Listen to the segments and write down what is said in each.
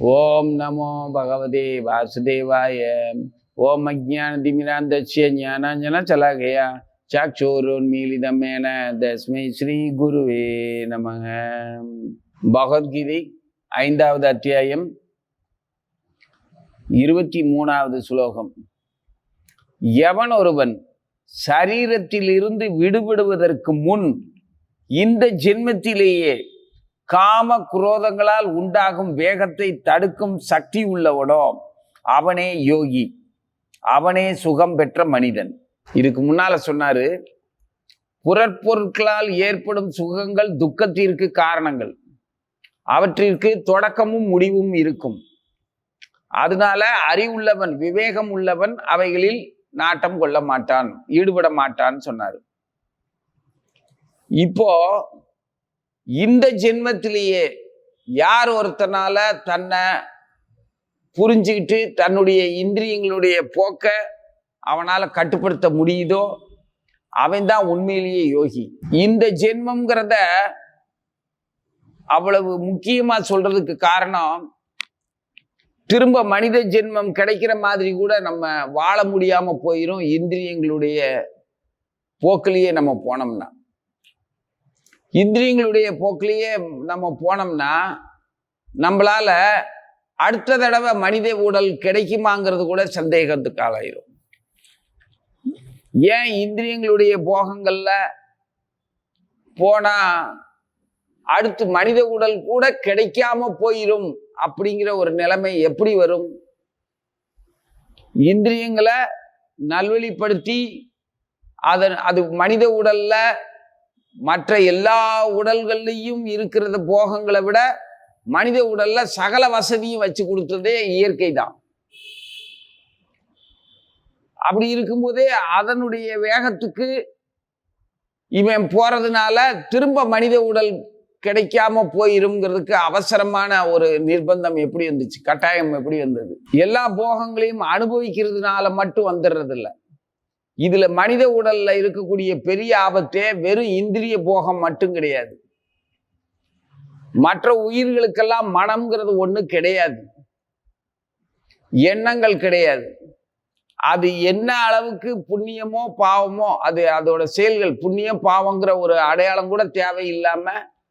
ஓம் நமோ பகவதே வாசுதேவாய. ஓம் அஜானதிமிராந்தஸ்ய ஞானாஞ்சன சலாகயா. சாக்ஷோரோன்மீலிதமேன தஸ்மை ஸ்ரீ குருவே நமக. பகவத்கீதை ஐந்தாவது அத்தியாயம். இருபத்தி மூணாவது ஸ்லோகம். எவன் ஒருவன் சரீரத்திலிருந்து விடுபடுவதற்கு முன் இந்த ஜென்மத்திலேயே காம குரோதங்களால் உண்டாகும் வேகத்தை தடுக்கும் சக்தி உள்ளவனோ அவனே யோகி. அவனே சுகம் பெற்ற மனிதன். இதுக்கு முன்னால சொன்னாரு புறற்பொருட்களால் ஏற்படும் சுகங்கள் துக்கத்திற்கு காரணங்கள். அவற்றிற்கு தொடக்கமும் முடிவும் இருக்கும். அதனால அறிவுள்ளவன் விவேகம் உள்ளவன் அவைகளில் நாட்டம் கொள்ள மாட்டான் ஈடுபட மாட்டான்னு சொன்னார். இப்போ இந்த ஜென்மத்திலேயே யார் ஒருத்தனால தன்னை புரிஞ்சுக்கிட்டு தன்னுடைய இந்திரியங்களுடைய போக்க அவனால் கட்டுப்படுத்த முடியுதோ அவன் தான் உண்மையிலேயே யோகி. இந்த ஜென்மங்கிறத அவ்வளவு முக்கியமாக சொல்றதுக்கு காரணம் திரும்ப மனித ஜென்மம் கிடைக்கிற மாதிரி கூட நம்ம வாழ முடியாமல் போயிடும் இந்திரியங்களுடைய போக்கிலேயே நம்ம போனோம்னா. இந்திரியங்களுடைய போக்கிலேயே நம்ம போனோம்னா நம்மளால அடுத்த தடவை மனித உடல் கிடைக்குமாங்கிறது கூட சந்தேகத்துக்கு ஆளாயிரும். ஏன் இந்திரியங்களுடைய போகங்களில் போனால் அடுத்து மனித உடல் கூட கிடைக்காம போயிடும் அப்படிங்கிற ஒரு நிலைமை எப்படி வரும்? இந்திரியங்களை நல்வழிப்படுத்தி அதன் அது மனித உடல்ல மற்ற எல்லா உடல்கள்லையும் இருக்கிறத போகங்களை விட மனித உடல்ல சகல வசதியும் வச்சு கொடுத்ததே இயற்கை தான். அப்படி இருக்கும்போதே அதனுடைய வேகத்துக்கு இவன் போறதுனால திரும்ப மனித உடல் கிடைக்காம போயிருங்கிறதுக்கு அவசரமான ஒரு நிர்பந்தம் எப்படி வந்துச்சு? கட்டாயம் எப்படி வந்தது? எல்லா போகங்களையும் அனுபவிக்கிறதுனால மட்டும் வந்துடுறது இல்லை இதுல மனித உடல்ல இருக்கக்கூடிய பெரிய ஆபத்தே வெறும் இந்திரிய போகம் மட்டும் கிடையாது. மற்ற உயிர்களுக்கெல்லாம் மனம்ங்கிறது ஒன்று கிடையாது. எண்ணங்கள் கிடையாது. அது என்ன அளவுக்கு புண்ணியமோ பாவமோ அது அதோட செயல்கள் புண்ணியம் பாவங்கிற ஒரு அடையாளம் கூட தேவையில்லாம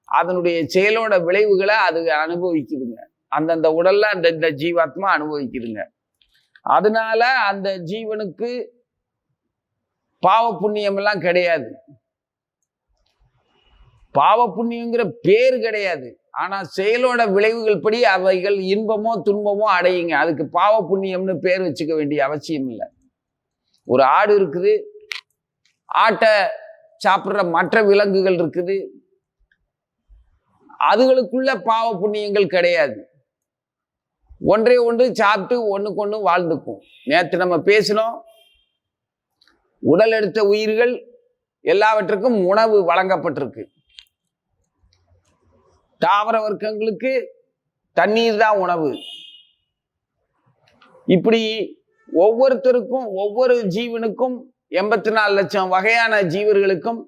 அதனுடைய செயலோட விளைவுகளை அது அனுபவிக்குதுங்க. அந்தந்த உடல்ல அந்த இந்த ஜீவாத்மா அனுபவிக்குதுங்க. அதனால அந்த ஜீவனுக்கு பாவ புண்ணியம் எல்லாம் கிடையாது. பாவ புண்ணியங்கிற பேர் கிடையாது. ஆனா செயலோட விளைவுகள் படி அவைகள் இன்பமோ துன்பமோ அடையுங்க. அதுக்கு பாவ புண்ணியம்னு பேர் வச்சுக்க வேண்டிய அவசியம் இல்லை. ஒரு ஆடு இருக்குது. ஆட்டை சாப்பிட்ற மற்ற விலங்குகள் இருக்குது. அதுகளுக்குள்ள பாவ புண்ணியங்கள் கிடையாது. ஒன்றை ஒன்று சாப்பிட்டு ஒண்ணுக்கு ஒன்று வாழ்ந்துக்கும் நேற்று நம்ம பேசினோம். உடல் எடுத்த உயிர்கள் எல்லாவற்றுக்கும் உணவு வழங்கப்பட்டிருக்கு. தாவர வர்க்கங்களுக்கு தண்ணீர் தான் உணவு. இப்படி ஒவ்வொருத்தருக்கும் ஒவ்வொரு ஜீவனுக்கும் எண்பத்தி நாலு லட்சம் வகையான ஜீவர்களுக்கும்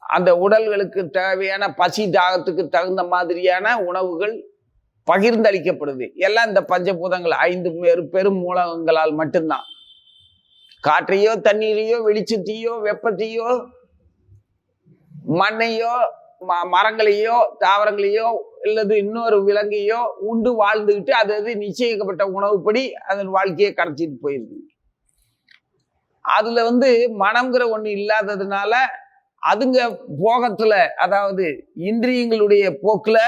அந்த உடல்களுக்கு தேவையான பசி தாகத்துக்கு தகுந்த மாதிரியான உணவுகள் பகிர்ந்தளிக்கப்படுது. எல்லாம் இந்த பஞ்சபூதங்கள் ஐந்து பெரும் பெரும் மூலகங்களால் மட்டும்தான். காற்றையோ தண்ணீரையோ வெளிச்சத்தையோ வெப்பத்தையோ மண்ணையோ ம- மரங்களையோ தாவரங்களையோ அல்லது இன்னொரு விலங்கையோ உண்டு வாழ்ந்துக்கிட்டு அது அது நிச்சயிக்கப்பட்ட உணவுப்படி அதன் வாழ்க்கையை கடத்திட்டு போயிருது. அதுல வந்து மனம்ங்கிற ஒண்ணு இல்லாததுனால அதுங்க போகத்துல அதாவது இந்திரியங்களுடைய போக்குல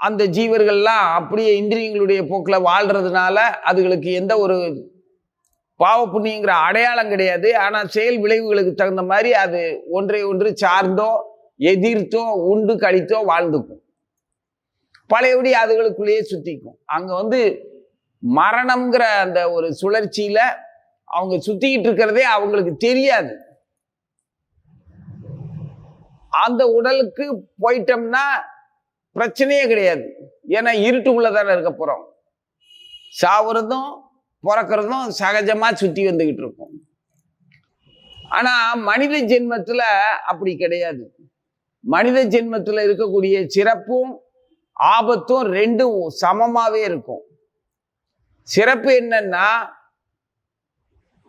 அந்த ஜீவர்கள்லாம் அப்படியே இந்திரியங்களுடைய போக்குல வாழ்றதுனால அதுகளுக்கு எந்த ஒரு பாவ புண்ணியங்கிற அடையாளம் கிடையாது. ஆனால் செயல் விளைவுகளுக்கு தகுந்த மாதிரி அது ஒன்றை ஒன்று சார்ந்தோ எதிர்த்தோ உண்டு கழித்தோ வாழ்ந்துக்கும். பழையபடி அதுகளுக்குள்ளேயே சுற்றிக்கும் அங்கே வந்து மரணம்ங்கிற அந்த ஒரு சுழற்சியில் அவங்க சுற்றிக்கிட்டு இருக்கிறதே அவங்களுக்கு தெரியாது. அந்த உடலுக்கு போயிட்டோம்னா பிரச்சனையே கிடையாது. ஏன்னா இருட்டுக்குள்ள தானே இருக்க போகிறோம் சாவுறதும் பிறக்கிறதும் சகஜமாக சுற்றி வந்துக்கிட்டு இருக்கும் ஆனால் மனித ஜென்மத்தில் அப்படி கிடையாது. மனித ஜென்மத்தில் இருக்கக்கூடிய சிறப்பும் ஆபத்தும் ரெண்டும் சமமாகவே இருக்கும். சிறப்பு என்னன்னா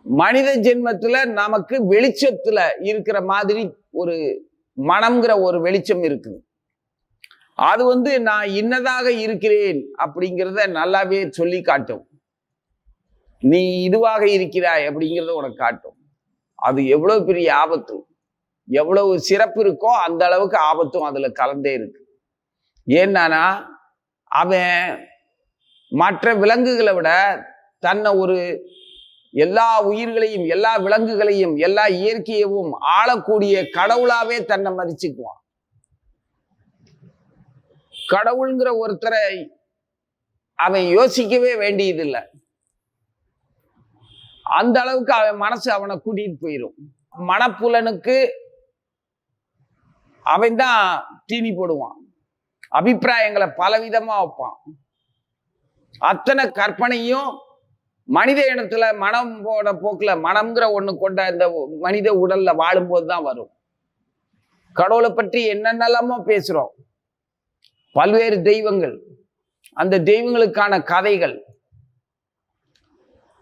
மனித ஜென்மத்தில் நமக்கு வெளிச்சத்தில் இருக்கிற மாதிரி ஒரு மனம்ங்கிற ஒரு வெளிச்சம் இருக்குது. அது வந்து நான் இன்னதாக இருக்கிறேன் அப்படிங்கிறத நல்லாவே சொல்லி காட்டும். நீ இதுவாக இருக்கிறாய் அப்படிங்கிறத உனக்கு காட்டும். அது எவ்வளவு பெரிய ஆபத்து. எவ்வளவு சிறப்பு இருக்கோ அந்த அளவுக்கு ஆபத்தும் அதுல கலந்தே இருக்கு. ஏன்னா அவன் மற்ற விலங்குகளை விட தன்னை ஒரு எல்லா உயிர்களையும் எல்லா விலங்குகளையும் எல்லா இயற்கையவும் ஆளக்கூடிய கடவுளாவே தன்னை மதிச்சுக்குவான். கடவுள்ங்கிற ஒருத்தரை அவன் யோசிக்கவே வேண்டியதில்லை. அந்த அளவுக்கு அவன் மனசு அவனை கூட்டிட்டு போயிடும் மனப்புலனுக்கு அவன் தான் தீனி போடுவான். அபிப்பிராயங்களை பலவிதமா வைப்பான். அத்தனை கற்பனையும் மனித இனத்துல மனம் போட போக்குல மனம்ங்கிற ஒண்ணு கொண்ட இந்த மனித உடல்ல வாழும்போது தான் வரும். கடவுளை பற்றி என்னென்னலாமோ பேசுறோம். பல்வேறு தெய்வங்கள். அந்த தெய்வங்களுக்கான கதைகள்.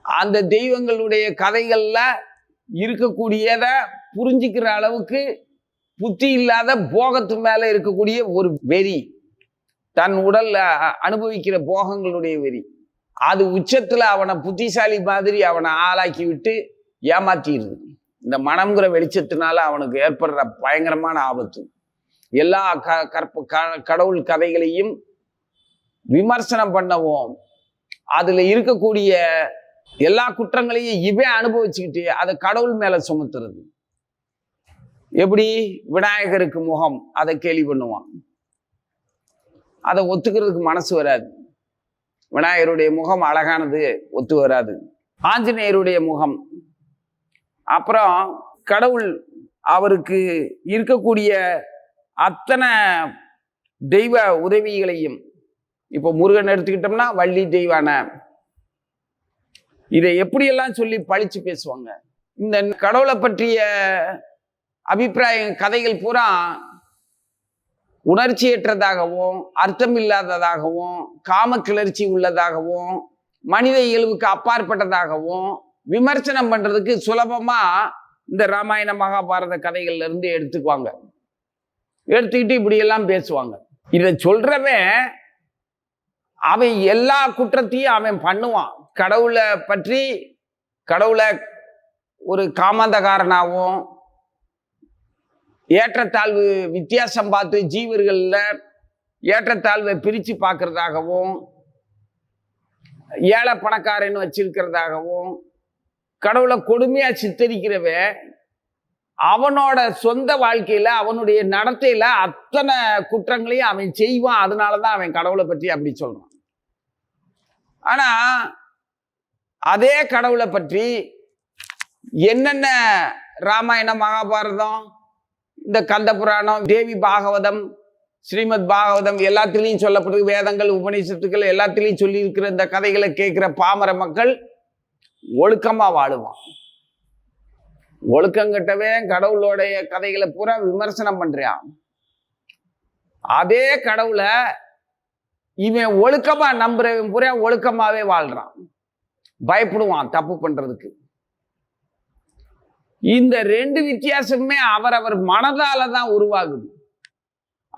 அந்த தெய்வங்களுடைய கதைகளில் இருக்கக்கூடியத புரிஞ்சுக்கிற அளவுக்கு புத்தி இல்லாத போகத்து மேலே இருக்கக்கூடிய ஒரு வெறி. தன் உடல்ல அனுபவிக்கிற போகங்களுடைய வெறி. அது உச்சத்தில் அவனை புத்திசாலி மாதிரி அவனை ஆளாக்கி விட்டு ஏமாத்திடுது. இந்த மனம்ங்கிற வெளிச்சத்தினால அவனுக்கு ஏற்படுற பயங்கரமான ஆபத்து. எல்லா க கற்ப க- கடவுள் கதைகளையும் விமர்சனம் பண்ணவும் அதில் இருக்கக்கூடிய எல்லா குற்றங்களையும் இவன் அனுபவிச்சுக்கிட்டு அதை கடவுள் மேல சுமத்துறது. எப்படி? விநாயகருக்கு முகம் அதை கேலி பண்ணுவான். அதை ஒத்துக்கிறதுக்கு மனசு வராது. விநாயகருடைய முகம் அழகானது ஒத்து வராது. ஆஞ்சநேயருடைய முகம். அப்புறம் கடவுள் அவருக்கு இருக்கக்கூடிய அத்தனை தெய்வ உதவிகளையும் இப்போ முருகன் எடுத்துக்கிட்டோம்னா வள்ளி தெய்வான இதை எப்படியெல்லாம் சொல்லி பழிச்சு பேசுவாங்க? இந்த கடவுளை பற்றிய அபிப்பிராய கதைகள் பூரா உணர்ச்சியற்றதாகவும் அர்த்தம் இல்லாததாகவும் காம கிளர்ச்சி உள்ளதாகவும் மனித இயல்புக்கு அப்பாற்பட்டதாகவும் விமர்சனம் பண்றதுக்கு சுலபமா இந்த ராமாயண மகாபாரத கதைகள்ல இருந்து எடுத்துக்குவாங்க. எடுத்துக்கிட்டு இப்படியெல்லாம் பேசுவாங்க. இதை சொல்றவன் அவன் எல்லா குற்றத்தையும் அவன் பண்ணுவான். கடவுளை பற்றி கடவுளை ஒரு காமந்தகாரனாகவும் ஏற்றத்தாழ்வு வித்தியாசம் பார்த்து ஜீவர்களில் ஏற்றத்தாழ்வை பிரித்து பார்க்குறதாகவும் ஏழை பணக்காரன்னு வச்சிருக்கிறதாகவும் கடவுளை கொடுமையாக சித்தரிக்கிறவன் அவனோட சொந்த வாழ்க்கையில் அவனுடைய நடத்தையில் அத்தனை குற்றங்களையும் அவன் செய்வான். அதனால தான் அவன் கடவுளை பற்றி அப்படி சொல்கிறான் ஆனால் அதே கடவுளை பற்றி என்னென்ன ராமாயணம் மகாபாரதம் இந்த கந்த புராணம் தேவி பாகவதம் ஸ்ரீமத் பாகவதம் எல்லாத்திலையும் சொல்லப்பட்டிருக்கு வேதங்கள் உபநிஷத்துக்கள் எல்லாத்திலையும் சொல்லியிருக்கிற இந்த கதைகளை கேட்குற பாமர மக்கள் ஒழுக்கமாக வாழுவான். ஒழுக்கங்கிட்டவே கடவுளோடைய கதைகளை பூரா விமர்சனம் பண்ணுறான் அதே கடவுளை இவன் ஒழுக்கமாக நம்புறவன் பூரா ஒழுக்கமாகவே வாழ்கிறான் பயப்படுவான் தப்பு பண்றதுக்கு. இந்த ரெண்டு வித்தியாசமுமே அவரவர் மனதால தான் உருவாகுது.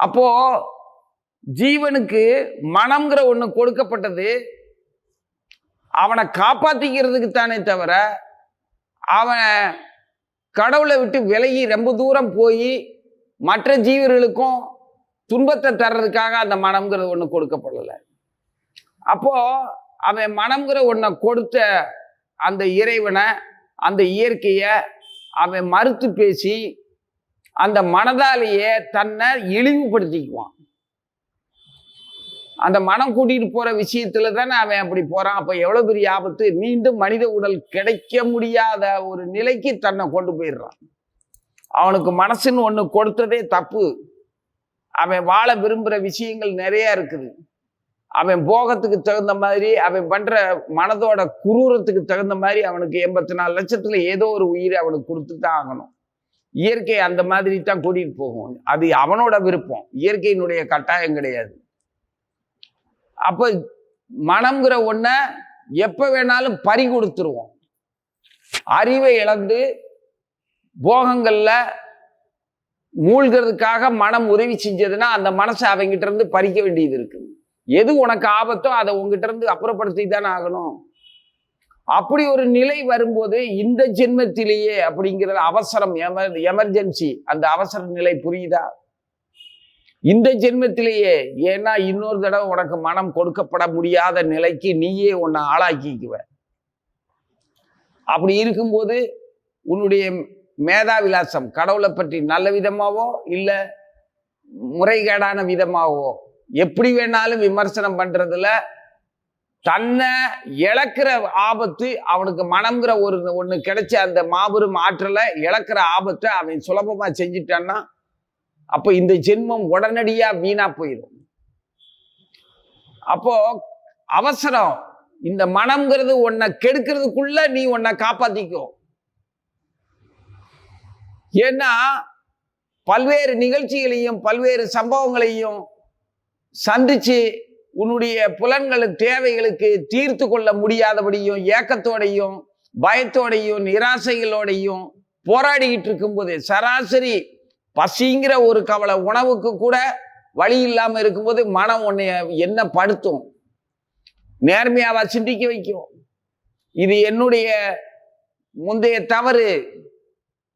அப்போ ஜீவனுக்கு மனம்ங்கிற ஒண்ணு கொடுக்கப்பட்டது அவனை காப்பாத்திக்கிறதுக்கு தானே தவிர அவன் கடவுளை விட்டு விலகி ரொம்ப தூரம் போய் மற்ற ஜீவர்களுக்கும் துன்பத்தை தர்றதுக்காக அந்த மனம்ங்கிறது ஒன்று கொடுக்கப்படலை. அப்போது அவன் மனம்ங்கிற ஒன்றை கொடுத்த அந்த இறைவனை அந்த இயற்கையை அவன் மறுத்து பேசி அந்த மனதாலேயே தன்னை இழிவுபடுத்திக்குவான். அந்த மனம் கூட்டிகிட்டு போகிற விஷயத்துல தானே அவன் அப்படி போகிறான் அப்போ எவ்வளோ பெரிய ஆபத்து? மீண்டும் மனித உடல் கிடைக்க முடியாத ஒரு நிலைக்கு தன்னை கொண்டு போயிடுறான். அவனுக்கு மனசுன்னு ஒன்று கொடுத்ததே தப்பு. அவன் வாழ விரும்புகிற விஷயங்கள் நிறையா இருக்குது. அவன் போகத்துக்கு தகுந்த மாதிரி அவன் பண்ற மனதோட குரூரத்துக்கு தகுந்த மாதிரி அவனுக்கு எண்பத்தி நாலு லட்சத்துல ஏதோ ஒரு உயிரை அவனுக்கு கொடுத்து தான் ஆகணும். இயற்கை அந்த மாதிரி தான் கூட்டிட்டு போகும். அது அவனோட விருப்பம். இயற்கையினுடைய கட்டாயம் கிடையாது. அப்ப மனம்ங்கிற ஒன்ன எப்ப வேணாலும் பறி கொடுத்துருவோம். அறிவை இழந்து போகங்கள்ல மூழ்கிறதுக்காக மனம் உதவி செஞ்சதுன்னா அந்த மனசை அவங்கிட்ட இருந்து பறிக்க வேண்டியது இருக்குது. எது உனக்கு ஆபத்தோ அதை உங்ககிட்ட இருந்து அப்புறப்படுத்தி தானே ஆகணும். அப்படி ஒரு நிலை வரும்போது இந்த ஜென்மத்திலேயே அப்படிங்கிறது அவசரம் எமர் எமர்ஜென்சி அந்த அவசர நிலை புரியுதா? இந்த ஜென்மத்திலேயே ஏன்னா இன்னொரு தடவை உனக்கு மனம் கொடுக்கப்பட முடியாத நிலைக்கு நீயே உன்னை ஆளாக்கிக்குவ. அப்படி இருக்கும்போது உன்னுடைய மேதாவிலாசம் கடவுளை பற்றி நல்ல விதமாவோ இல்லை முறைகேடான விதமாகவோ எப்படி வேணாலும் விமர்சனம் பண்றதுல தன்னை இழக்கிற ஆபத்து அவனுக்கு மனம்ங்கிற ஒரு ஒன்று கிடைச்ச அந்த மாபெரும் ஆற்றலை இழக்கிற ஆபத்தை அவன் சுலபமாக செஞ்சிட்டான்னா அப்போ இந்த ஜென்மம் உடனடியாக வீணாக போயிடும். அப்போ அவசரம். இந்த மனம்ங்கிறது உன்னை கெடுக்கிறதுக்குள்ள நீ உன்னை காப்பாத்திக்கோ. ஏன்னா பல்வேறு நிகழ்ச்சிகளையும் பல்வேறு சம்பவங்களையும் சந்திச்சு உன்னுடைய புலன்களுக்கு தேவைகளுக்கு தீர்த்து கொள்ள முடியாதபடியும் ஏக்கத்தோடையும் பயத்தோடையும் நிராசைகளோடையும் போராடிக்கிட்டு இருக்கும்போது சராசரி பசிங்கிற ஒரு கவலை உணவுக்கு கூட வழி இல்லாமல் இருக்கும்போது மனம் உன்னை என்ன படுத்தும்? நேர்மையாவா சிந்திக்க வைக்கும். இது என்னுடைய முந்தைய தவறு.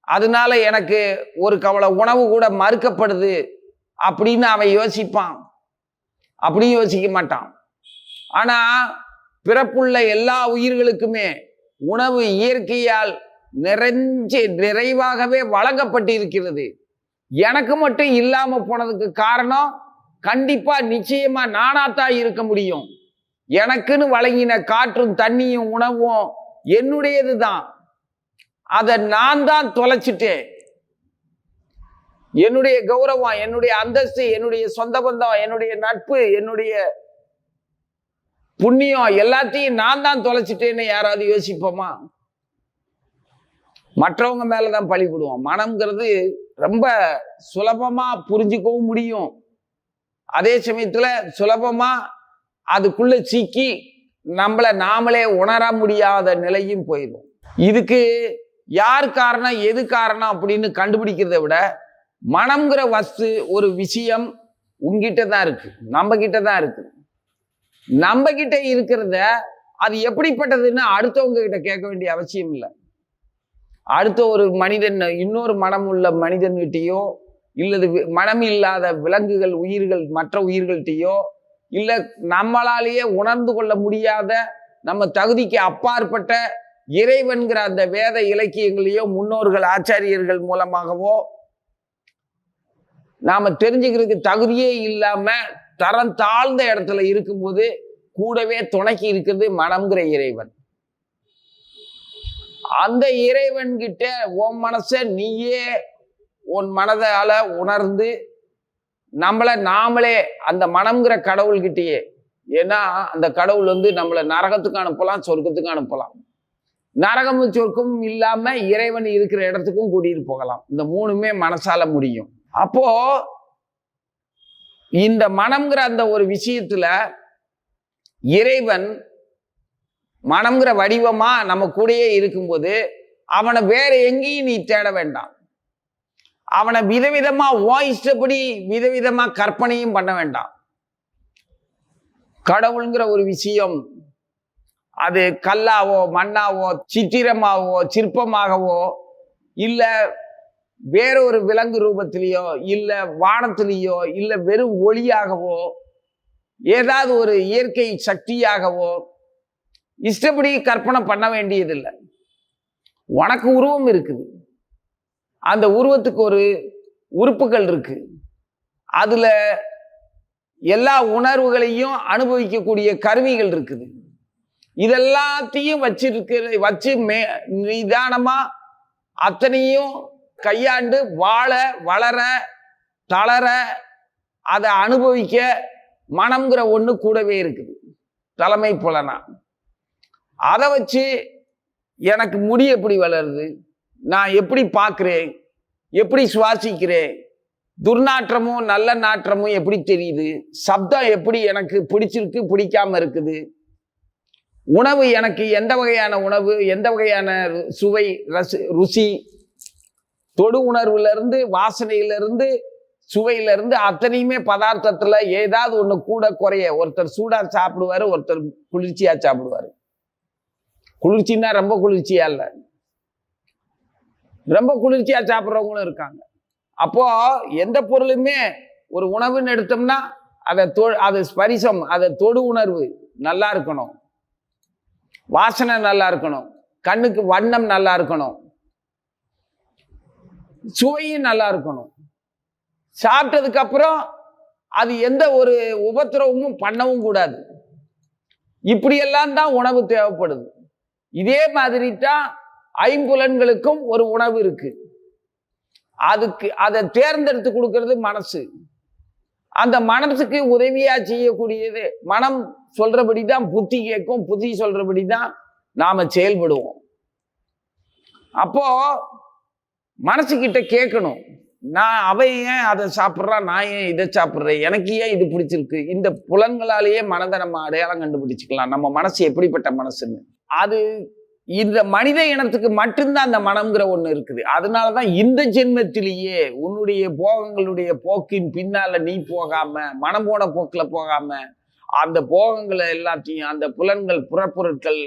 அதனால எனக்கு ஒரு கவலை உணவு கூட மறுக்கப்படுது அப்படின்னு அவன் யோசிப்பான். அப்படியும் யோசிக்க மாட்டான். ஆனால் பிறப்புள்ள எல்லா உயிர்களுக்குமே உணவு இயற்கையால் நிறைஞ்சு நிறைவாகவே வழங்கப்பட்டிருக்கிறது. எனக்கு மட்டும் இல்லாமல் போனதுக்கு காரணம் கண்டிப்பாக நிச்சயமாக நானாத்தான் இருக்க முடியும். எனக்குன்னு வழங்கின காற்றும் தண்ணியும் உணவும் என்னுடையது தான் அதை நான் தான் தொலைச்சிட்டேன். என்னுடைய கௌரவம் என்னுடைய அந்தஸ்து என்னுடைய சொந்த பந்தம் என்னுடைய நட்பு என்னுடைய புண்ணியம் எல்லாத்தையும் நான் தான் தொலைச்சிட்டேன்னு யாராவது யோசிப்போமா? மற்றவங்க மேலதான் தான் போடுவோம். மனம்ங்கிறது ரொம்ப சுலபமா புரிஞ்சுக்கவும் முடியும். அதே சமயத்துல சுலபமா அதுக்குள்ள சிக்கி நம்மளை நாமளே உணர முடியாத நிலையும் போயிடும். இதுக்கு யார் காரணம் எது காரணம் அப்படின்னு கண்டுபிடிக்கிறத விட மனம்ங்கிற வஸ்து ஒரு விஷயம் உங்ககிட்ட தான் இருக்கு. நம்ம கிட்ட தான் இருக்கு. நம்ம கிட்ட இருக்கிறத அது எப்படிப்பட்டதுன்னு அடுத்தவங்க கிட்ட கேட்க வேண்டிய அவசியம் இல்லை. அடுத்த ஒரு மனிதன் இன்னொரு மனம் உள்ள மனிதன்கிட்டயோ இல்லது மனம் இல்லாத விலங்குகள் உயிர்கள் மற்ற உயிர்கள்ட்டயோ இல்லை நம்மளாலேயே உணர்ந்து கொள்ள முடியாத நம்ம தகுதிக்கு அப்பாற்பட்ட இறைவன்கிற அந்த வேத இலக்கியங்களையோ முன்னோர்கள் ஆச்சாரியர்கள் மூலமாகவோ நாம தெரிஞ்சுக்கிறதுக்கு தகுதியே இல்லாம தரம் தாழ்ந்த இடத்துல இருக்கும்போது கூடவே துணைக்கி இருக்கிறது மனம்ங்கிற இறைவன். அந்த இறைவன் கிட்ட உன் மனச நீயே உன் மனதால உணர்ந்து நம்மளை நாமளே அந்த மனம்ங்கிற கடவுள்கிட்டயே ஏன்னா அந்த கடவுள் வந்து நம்மளை நரகத்துக்கு அனுப்பலாம் சொர்க்கத்துக்கு அனுப்பலாம். நரகமும் சொர்க்கமும் இல்லாம இறைவன் இருக்கிற இடத்துக்கும் கூட்டிட்டு போகலாம். இந்த மூணுமே மனசால முடியும். அப்போ இந்த மனம்ங்கிற அந்த ஒரு விஷயத்துல இறைவன் மனம்ங்கிற வடிவமா நம்ம கூடயே இருக்கும்போது அவனை வேற எங்கேயும் நீ தேட வேண்டாம். அவனை விதவிதமா ஓ இஷ்டப்படி விதவிதமா கற்பனையும் பண்ண வேண்டாம். கடவுளுங்கிற ஒரு விஷயம் அது கல்லாவோ மண்ணாவோ சித்திரமாகவோ சிற்பமாகவோ இல்லை வேறொரு விலங்கு ரூபத்திலேயோ இல்லை வானத்திலேயோ இல்லை வெறும் ஒளியாகவோ ஏதாவது ஒரு இயற்கை சக்தியாகவோ இஷ்டப்படி கற்பனை பண்ண வேண்டியதில்லை. உனக்கு உருவம் இருக்குது. அந்த உருவத்துக்கு ஒரு உறுப்புகள் இருக்கு. அதில் எல்லா உணர்வுகளையும் அனுபவிக்கக்கூடிய கருவிகள் இருக்குது. இதெல்லாத்தையும் வச்சிருக்கிற வச்சு மே நிதானமாக அத்தனையும் கையாண்டு வாழ வளர தளர அதை அனுபவிக்க மனம்ங்கிற ஒன்று கூடவே இருக்குது. தலைமை புலனா. அதை வச்சு எனக்கு முடி எப்படி வளருது? நான் எப்படி பார்க்குறேன் எப்படி சுவாசிக்கிறேன்? துர்நாற்றமும் நல்ல நாற்றமும் எப்படி தெரியுது? சப்தம் எப்படி எனக்கு பிடிச்சிருக்கு பிடிக்காம இருக்குது? உணவு எனக்கு எந்த வகையான உணவு எந்த வகையான சுவை ரசு ருசி தொடு உணர்வுலேருந்து வாசனையிலேருந்து சுவையிலேருந்து அத்தனையுமே பதார்த்தத்தில் ஏதாவது ஒன்று கூட குறைய. ஒருத்தர் சூடாக சாப்பிடுவாரு ஒருத்தர் குளிர்ச்சியாக சாப்பிடுவாரு. குளிர்ச்சின்னா ரொம்ப குளிர்ச்சியாக இல்லை. ரொம்ப குளிர்ச்சியாக சாப்பிட்றவங்களும் இருக்காங்க. அப்போது எந்த பொருளுமே ஒரு உணவுன்னு எடுத்தோம்னா அதை தொ அது ஸ்பரிசம் அதை தொடு உணர்வு நல்லா இருக்கணும். வாசனை நல்லா இருக்கணும். கண்ணுக்கு வண்ணம் நல்லா இருக்கணும். சுவையும் நல்லா இருக்கணும். சாப்பிட்டதுக்கு அப்புறம் அது எந்த ஒரு உபத்திரவமும் பண்ணவும் கூடாது. இப்படியெல்லாம் தான் உணவு தேவைப்படுது. இதே மாதிரி தான் ஐம்புலன்களுக்கும் ஒரு உணவு இருக்கு. அதுக்கு அதை தேர்ந்தெடுத்து கொடுக்கறது மனசு. அந்த மனசுக்கு உதவியா செய்யக்கூடியது மனம் சொல்றபடி தான் புத்தி கேட்கும் புத்தி சொல்றபடி தான் நாம செயல்படுவோம். அப்போ மனசுக்கிட்ட கேட்கணும். நான் அவன் ஏன் அதை சாப்பிட்றான் நான் ஏன் இதை சாப்பிட்றேன்? எனக்கு ஏன் இது பிடிச்சிருக்கு? இந்த புலன்களாலேயே மனதை நம்ம அடையாளம் கண்டுபிடிச்சிக்கலாம். நம்ம மனசு எப்படிப்பட்ட மனசுன்னு. அது இந்த மனித இனத்துக்கு மட்டும்தான் அந்த மனம்ங்கிற ஒன்று இருக்குது. அதனால தான் இந்த ஜென்மத்திலேயே உன்னுடைய போகங்களுடைய போக்கின் பின்னால் நீ போகாம மனம் போன போக்கில் போகாம அந்த போகங்களை எல்லாத்தையும் அந்த புலன்கள் புறப்பொருட்கள்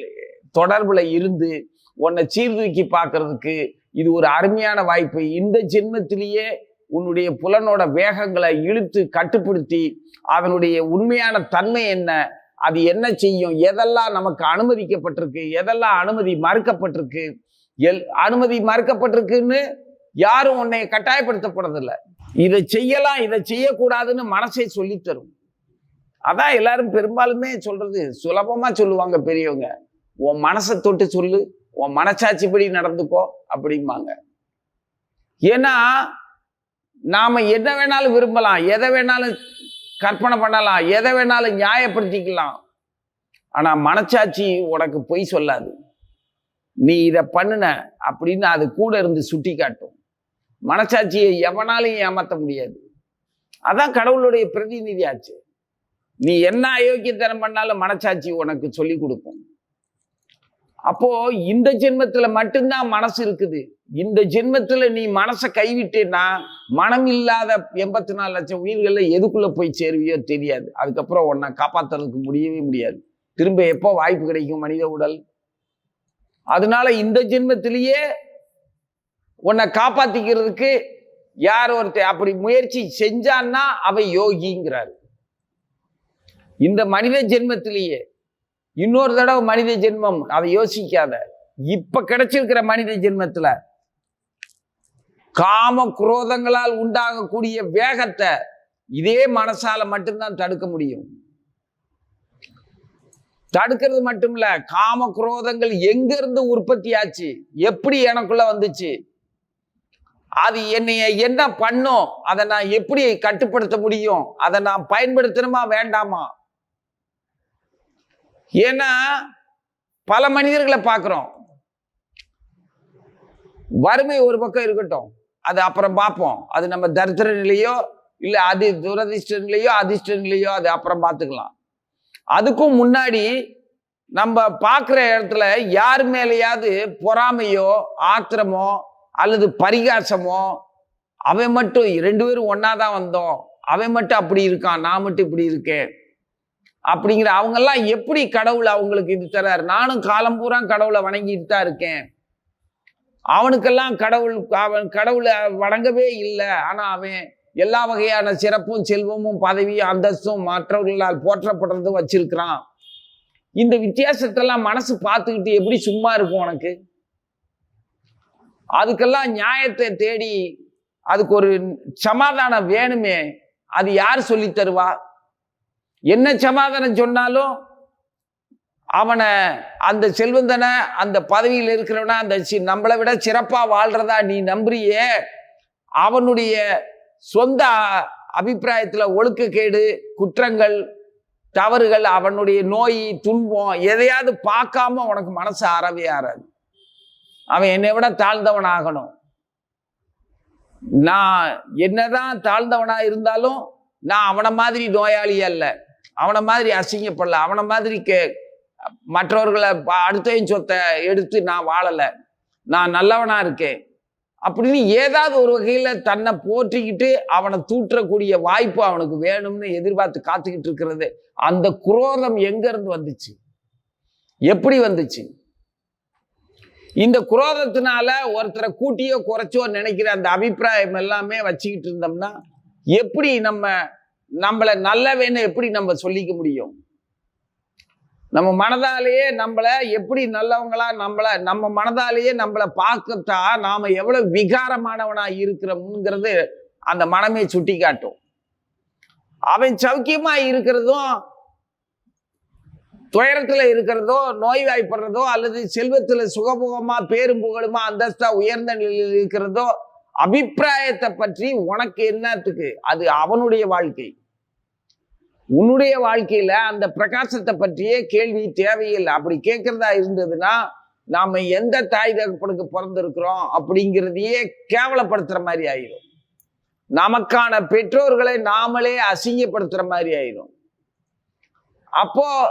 தொடர்பில் இருந்து உன்னை சீர்தூக்கி பார்க்கறதுக்கு இது ஒரு அருமையான வாய்ப்பு. இந்த ஜென்மத்திலேயே உன்னுடைய புலனோட வேகங்களை இழுத்து கட்டுப்படுத்தி அதனுடைய உண்மையான தன்மை என்ன அது என்ன செய்யும் எதெல்லாம் நமக்கு அனுமதிக்கப்பட்டிருக்கு எதெல்லாம் அனுமதி மறுக்கப்பட்டிருக்கு எல் அனுமதி மறுக்கப்பட்டிருக்குன்னு யாரும் உன்னை கட்டாயப்படுத்தப்படுறதில்ல. இதை செய்யலாம் இதை செய்யக்கூடாதுன்னு மனசை சொல்லித்தரும். அதான் எல்லாரும் பெரும்பாலுமே சொல்றது சுலபமா சொல்லுவாங்க பெரியவங்க. உன் மனசை தொட்டு சொல்லு. உன் மனசாட்சிப்படி நடந்துக்கோ அப்படிம்பாங்க. ஏன்னா நாம் என்ன வேணாலும் விரும்பலாம் எதை வேணாலும் கற்பனை பண்ணலாம் எதை வேணாலும் நியாயப்படுத்திக்கலாம். ஆனால் மனச்சாட்சி உனக்கு பொய் சொல்லாது. நீ இதை பண்ணுன அப்படின்னு அது கூட இருந்து சுட்டி காட்டும் மனச்சாட்சியை எவனாலையும் ஏமாற்ற முடியாது. அதான் கடவுளுடைய பிரதிநிதி ஆச்சு நீ என்ன அயோக்கியத்தனம் பண்ணாலும் மனச்சாட்சி உனக்கு சொல்லி கொடுக்கும். அப்போ இந்த ஜென்மத்துல மட்டும்தான் மனசு இருக்குது. இந்த ஜென்மத்துல நீ மனசை கைவிட்டேன்னா மனம் இல்லாத எண்பத்தி நாலு லட்சம் உயிர்கள்ல எதுக்குள்ள போய் சேருவியோ தெரியாது. அதுக்கப்புறம் உன்னை காப்பாத்துறதுக்கு முடியவே முடியாது. திரும்ப எப்போ வாய்ப்பு கிடைக்கும் மனித உடல்? அதனால இந்த ஜென்மத்திலேயே உன்னை காப்பாத்திக்கிறதுக்கு யார் ஒருத்தர் அப்படி முயற்சி செஞ்சான்னா அவ யோகிங்கிறாரு. இந்த மனித ஜென்மத்திலேயே இன்னொரு தடவை மனித ஜென்மம் அதை யோசிக்காத. இப்ப கிடைச்சிருக்கிற மனித ஜென்மத்துல காம குரோதங்களால் உண்டாகக்கூடிய வேகத்தை இதே மனசால மட்டும்தான் தடுக்க முடியும். தடுக்கிறது மட்டும் இல்ல காம குரோதங்கள் எங்கிருந்து உற்பத்தி ஆச்சு? எப்படி எனக்குள்ள வந்துச்சு? அது என்னைய என்ன பண்ணும் அதை நான் எப்படி கட்டுப்படுத்த முடியும்? அதை நான் பயன்படுத்தணுமா வேண்டாமா? ஏன்னா பல மனிதர்களை பார்க்குறோம். வறுமை ஒரு பக்கம் இருக்கட்டும். அது அப்புறம் பார்ப்போம். அது நம்ம தரித்திர நிலையோ இல்லை அது துரதிர்ஷ்ட நிலையோ அதிர்ஷ்ட நிலையோ அது அப்புறம் பார்த்துக்கலாம். அதுக்கும் முன்னாடி நம்ம பார்க்குற இடத்துல யார் மேலேயாவது பொறாமையோ ஆத்திரமோ அல்லது பரிகாசமோ அவன் மட்டும் ரெண்டு பேரும் ஒன்றா தான் வந்தோம். அவன் மட்டும் அப்படி இருக்கான் நான் மட்டும் இப்படி இருக்கேன். அப்படிங்கிற அவங்கெல்லாம் எப்படி கடவுள் அவங்களுக்கு இது தர்றார் நானும் காலம் பூரா கடவுளை வணங்கிட்டு தான் இருக்கேன். அவனுக்கெல்லாம் கடவுள் அவன் கடவுளை வணங்கவே இல்லை. ஆனால் அவன் எல்லா வகையான சிறப்பும் செல்வமும் பதவியும் அந்தஸ்தும் மற்றவர்களால் போற்றப்படுறதும் வச்சிருக்கிறான். இந்த வித்தியாசத்தெல்லாம் மனசு பார்த்துக்கிட்டு எப்படி சும்மா இருக்கும் உனக்கு? அதுக்கெல்லாம் நியாயத்தை தேடி அதுக்கு ஒரு சமாதானம் வேணுமே. அது யார் சொல்லி தருவா? என்ன சமாதானம் சொன்னாலும் அவனை அந்த செல்வந்தனை அந்த பதவியில் இருக்கிறவன அந்த சி- நம்மளை விட சிறப்பாக வாழ்கிறதா நீ நம்புறியே? அவனுடைய சொந்த அபிப்பிராயத்தில் ஒழுக்கக்கேடு குற்றங்கள் தவறுகள் அவனுடைய நோய் துன்பம் எதையாவது பார்க்காம உனக்கு மனசு ஆறவே ஆறாது அவன் என்னை விட தாழ்ந்தவன் ஆகணும். நான் என்னதான் தாழ்ந்தவனாக இருந்தாலும் நான் அவனை மாதிரி நோயாளி அல்ல. அவனை மாதிரி அசிங்கப்படல. அவனை மாதிரி கே மற்றவர்களை அடுத்தையும் சொத்தை எடுத்து நான் வாழலை. நான் நல்லவனா இருக்கேன். அப்படின்னு ஏதாவது ஒரு வகையில் தன்னை போற்றிக்கிட்டு அவனை தூற்றக்கூடிய வாய்ப்பு அவனுக்கு வேணும்னு எதிர்பார்த்து காத்துக்கிட்டு இருக்கிறது. அந்த குரோதம் எங்கேருந்து வந்துச்சு? எப்படி வந்துச்சு? இந்த குரோதத்தினால ஒருத்தரை கூட்டியோ குறைச்சோ நினைக்கிற அந்த அபிப்பிராயம் எல்லாமே வச்சுக்கிட்டு இருந்தோம்னா எப்படி நம்ம நம்மளை நல்லவேன்னு எப்படி நம்ம சொல்லிக்க முடியும்? நம்ம மனதாலேயே நம்மள எப்படி நல்லவங்களா நம்மள நம்ம மனதாலேயே நம்மளை பார்க்கத்தா நாம எவ்வளவு விகாரமானவனா இருக்கிறோம்ங்கிறது அந்த மனமே சுட்டி காட்டும் அவன் சௌக்கியமா இருக்கிறதும் துயரத்துல இருக்கிறதோ நோய்வாய்ப்படுறதோ அல்லது செல்வத்துல சுகபோகமா பேரும் புகழுமா அந்தஸ்தா உயர்ந்த நிலையில் இருக்கிறதோ அபிப்பிராயத்தை பற்றி உனக்கு என்னத்துக்கு? அது அவனுடைய வாழ்க்கை. உன்னுடைய வாழ்க்கையில அந்த பிரகாசத்தை பற்றியே கேள்வி தேவையில்லை. அப்படி கேட்கறதா இருந்ததுன்னா நாம எந்த தாய் தகப்பனுக்கு பிறந்திருக்கிறோம் அப்படிங்கிறதையே கேவலப்படுத்துற மாதிரி ஆயிரும். நமக்கான பெற்றோர்களை நாமளே அசிங்கப்படுத்துற மாதிரி ஆயிரும். அப்போ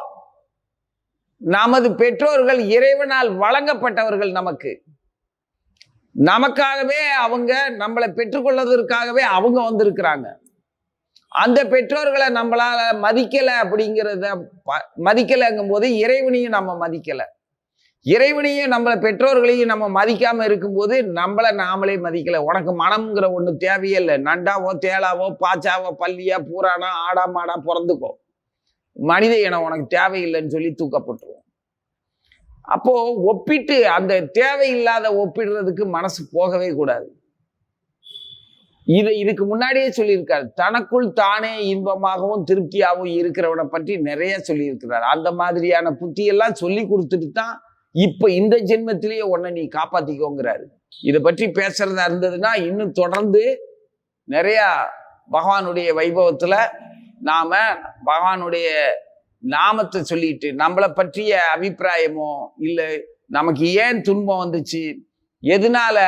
நமது பெற்றோர்கள் இறைவனால் வழங்கப்பட்டவர்கள் நமக்கு. நமக்காகவே அவங்க நம்மளை பெற்றுக்கொள்வதற்காகவே அவங்க வந்திருக்கிறாங்க. அந்த பெற்றோர்களை நம்மளால மதிக்கலை அப்படிங்கிறத ப- மதிக்கலைங்கும் போது இறைவனையும் நம்ம மதிக்கலை. இறைவனையும் நம்மளை பெற்றோர்களையும் நம்ம மதிக்காம இருக்கும்போது நம்மளை நாமளே மதிக்கல. உனக்கு மனம்ங்கிற ஒன்று தேவையே இல்லை நண்டாவோ தேளாவோ பாச்சாவோ பள்ளியா பூரானா ஆடா மாடா பிறந்துக்கோ. மனித இனம் உனக்கு தேவையில்லைன்னு சொல்லி தூக்கப்பட்டுருவோம் அப்போ ஒப்பிட்டு அந்த தேவையில்லாத ஒப்பிடுறதுக்கு மனசு போகவே கூடாது. இதை இதுக்கு முன்னாடியே சொல்லியிருக்காரு. தனக்குள் தானே இன்பமாகவும் திருப்தியாகவும் இருக்கிறவனை பற்றி நிறைய சொல்லியிருக்கிறார். அந்த மாதிரியான புத்தியெல்லாம் சொல்லி கொடுத்துட்டு தான் இப்போ இந்த ஜென்மத்திலேயே உன்னை நீ காப்பாத்திக்கோங்கிறாரு. இதை பற்றி பேசுறதா இருந்ததுன்னா இன்னும் தொடர்ந்து நிறையா பகவானுடைய வைபவத்தில் நாம் பகவானுடைய நாமத்தை சொல்லிட்டு நம்மளை பற்றிய அபிப்பிராயமோ இல்லை நமக்கு ஏன் துன்பம் வந்துச்சு? எதனால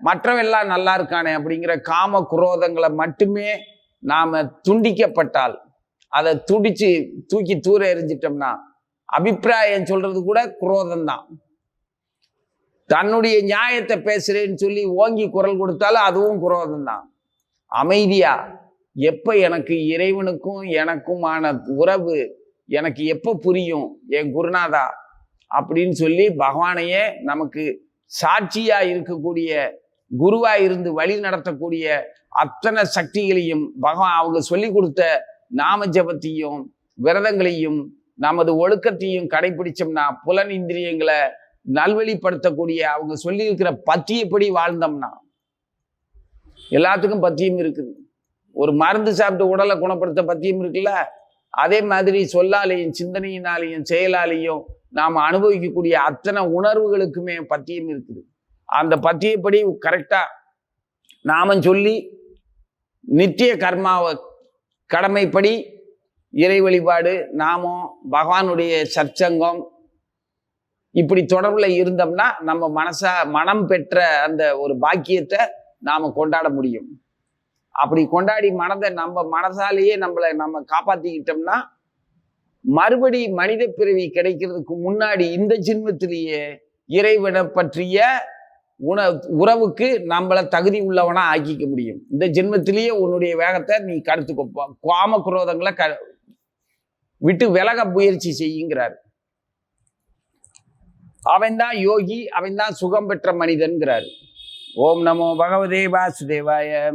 மற்றவெல்லாம் நல்லா இருக்கானே அப்படிங்கிற காம குரோதங்களை மட்டுமே நாம் துண்டிக்கப்பட்டால் அதை துடிச்சு தூக்கி தூர எறிஞ்சிட்டோம்னா அபிப்பிராயம் சொல்றது கூட குரோதம் தான் தன்னுடைய நியாயத்தை பேசுறேன்னு சொல்லி ஓங்கி குரல் கொடுத்தாலும் அதுவும் குரோதம் தான் அமைதியா எப்போ எனக்கு இறைவனுக்கும் எனக்குமான உறவு எனக்கு எப்போ புரியும் என் குருநாதா அப்படின்னு சொல்லி பகவானையே நமக்கு சாட்சியா இருக்கக்கூடிய குருவா இருந்து வழி நடத்தக்கூடிய அத்தனை சக்திகளையும் பகவான் அவங்க சொல்லி கொடுத்த நாம ஜபத்தையும் விரதங்களையும் நமது ஒழுக்கத்தையும் கடைபிடிச்சோம்னா புலன் இந்திரியங்களை நல்வழிப்படுத்தக்கூடிய அவங்க சொல்லியிருக்கிற பத்தியப்படி வாழ்ந்தோம்னா எல்லாத்துக்கும் பத்தியம் இருக்குது. ஒரு மருந்து சாப்பிட்டு உடலை குணப்படுத்த பத்தியம் இருக்குல்ல? அதே மாதிரி சொல்லாலேயும் சிந்தனையினாலேயும் செயலாலையும் நாம் அனுபவிக்கக்கூடிய அத்தனை உணர்வுகளுக்குமே பத்தியம் இருக்குது. அந்த பத்தியப்படி கரெக்டாக நாம சொல்லி நித்திய கர்மாவை கடமைப்படி இறை வழிபாடு நாமம் பகவானுடைய சற்சங்கம் இப்படி தொடர்பில் இருந்தோம்னா நம்ம மனசா மனம் பெற்ற அந்த ஒரு பாக்கியத்தை நாம் கொண்டாட முடியும். அப்படி கொண்டாடி மனதை நம்ம மனசாலேயே நம்மளை நம்ம காப்பாற்றிக்கிட்டோம்னா மறுபடி மனித பிறவி கிடைக்கிறதுக்கு முன்னாடி இந்த ஜென்மத்திலேயே இறைவனை பற்றிய உண உறவுக்கு நம்மளை தகுதி உள்ளவனா ஆக்கிக்க முடியும். இந்த ஜென்மத்திலேயே உன்னுடைய வேகத்தை நீ கருத்து காம குரோதங்களை க விட்டு விலக முயற்சி செய்யுங்கிறார். அவன்தான் யோகி அவன்தான் சுகம் பெற்ற மனிதன்கிறார். ஓம் நமோ பகவதே வாசுதேவாய.